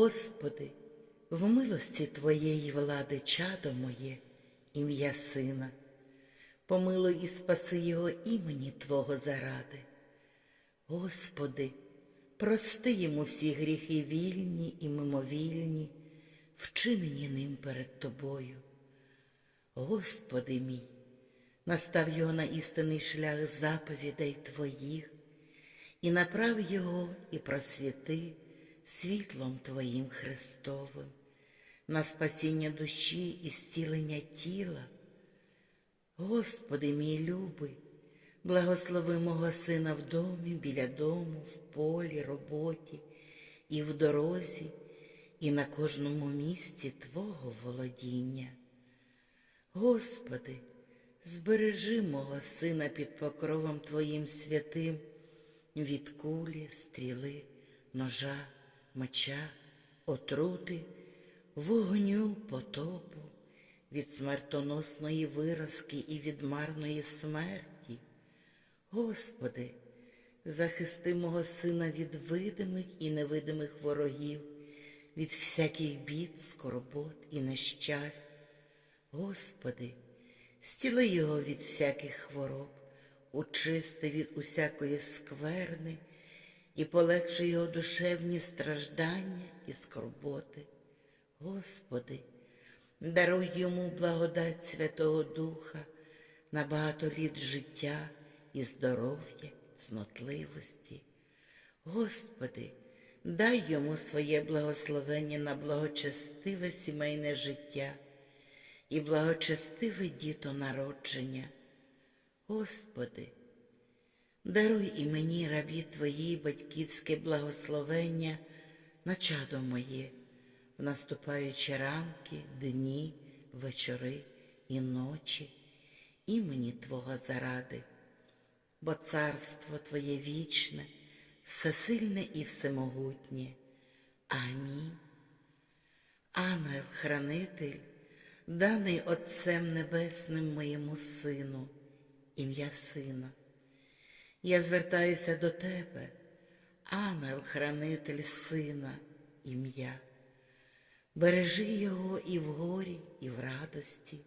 Господи, в милості Твоєї влади чадо моє, ім'я Сина, помилуй і спаси його імені Твого заради. Господи, прости йому всі гріхи вільні і мимовільні, вчинені ним перед Тобою. Господи мій, настав його на істинний шлях заповідей Твоїх, і направ його і просвіти світлом Твоїм Христовим, на спасіння душі і зцілення тіла. Господи мій любий, благослови мого сина в домі, біля дому, в полі, роботі і в дорозі, і на кожному місці Твого володіння. Господи, збережи мого сина під покровом Твоїм святим від кулі, стріли, ножа, меча, отрути, вогню, потопу, від смертоносної виразки і від марної смерті. Господи, захисти мого сина від видимих і невидимих ворогів, від всяких бід, скорбот і нещасть. Господи, стіли його від всяких хвороб, очисти від усякої скверни і полегши його душевні страждання і скорботи. Господи, даруй йому благодать Святого Духа на багато літ життя і здоров'я, цнотливості. Господи, дай йому своє благословення на благочестиве сімейне життя і благочестиве дітонародження. Господи, даруй і мені, рабі Твої, батьківське благословення на чадо моє, в наступаючі ранки, дні, вечори і ночі, імені Твого заради, бо царство Твоє вічне, всесильне і всемогутнє. Амінь. Ангел-хранитель, даний Отцем Небесним моєму Сину, ім'я Сина. Я звертаюся до Тебе, ангел-хранитель Сина, ім'я. Бережи його і в горі, і в радості.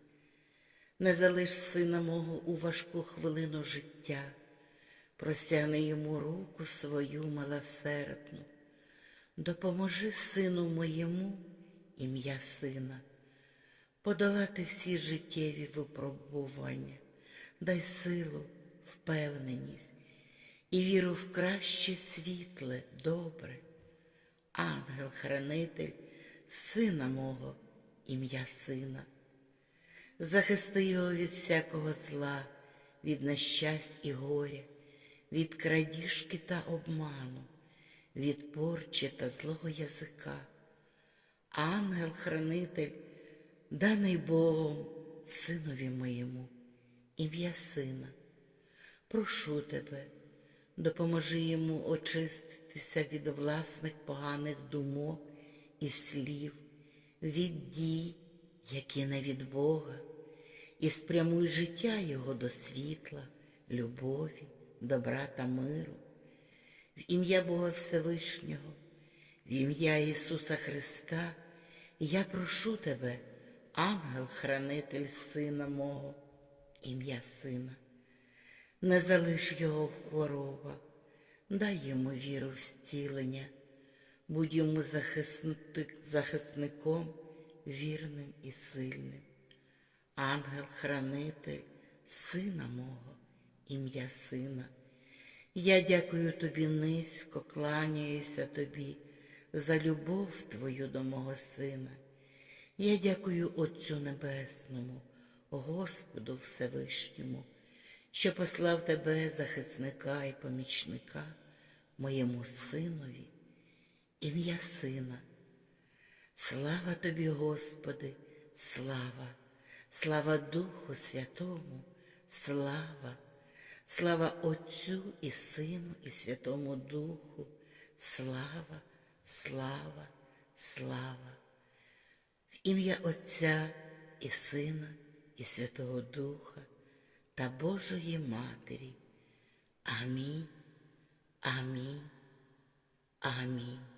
Не залиш сина мого у важку хвилину життя, простягни йому руку свою милосердну. Допоможи сину моєму, ім'я сина, подолати всі життєві випробування, дай силу, впевненість і віру в краще світле, добре. Ангел-хранитель, сина мого, ім'я сина. Захисти його від всякого зла, від нещасть і горя, від крадіжки та обману, від порчі та злого язика. Ангел-хранитель, даний Богом, синові моєму, ім'я сина. Прошу тебе, допоможи йому очиститися від власних поганих думок і слів, від дій, які не від Бога, і спрямуй життя його до світла, любові, добра та миру. В ім'я Бога Всевишнього, в ім'я Ісуса Христа, я прошу тебе, ангел-хранитель Сина мого, ім'я Сина. Не залиш його в хворобах, дай йому віру в зцілення, будь йому захисник- захисником вірним і сильним. Ангел-хранитель Сина мого, ім'я Сина. Я дякую тобі низько, кланяюся тобі за любов твою до мого сина. Я дякую Отцю Небесному, Господу Всевишньому, що послав тебе захисника і помічника моєму синові, ім'я сина. Слава тобі, Господи, слава, слава Духу Святому, слава, слава Отцю і Сину, і Святому Духу, слава, слава, слава. В ім'я Отця і Сина, і Святого Духа та Божої Матері. Амінь, амінь, амінь.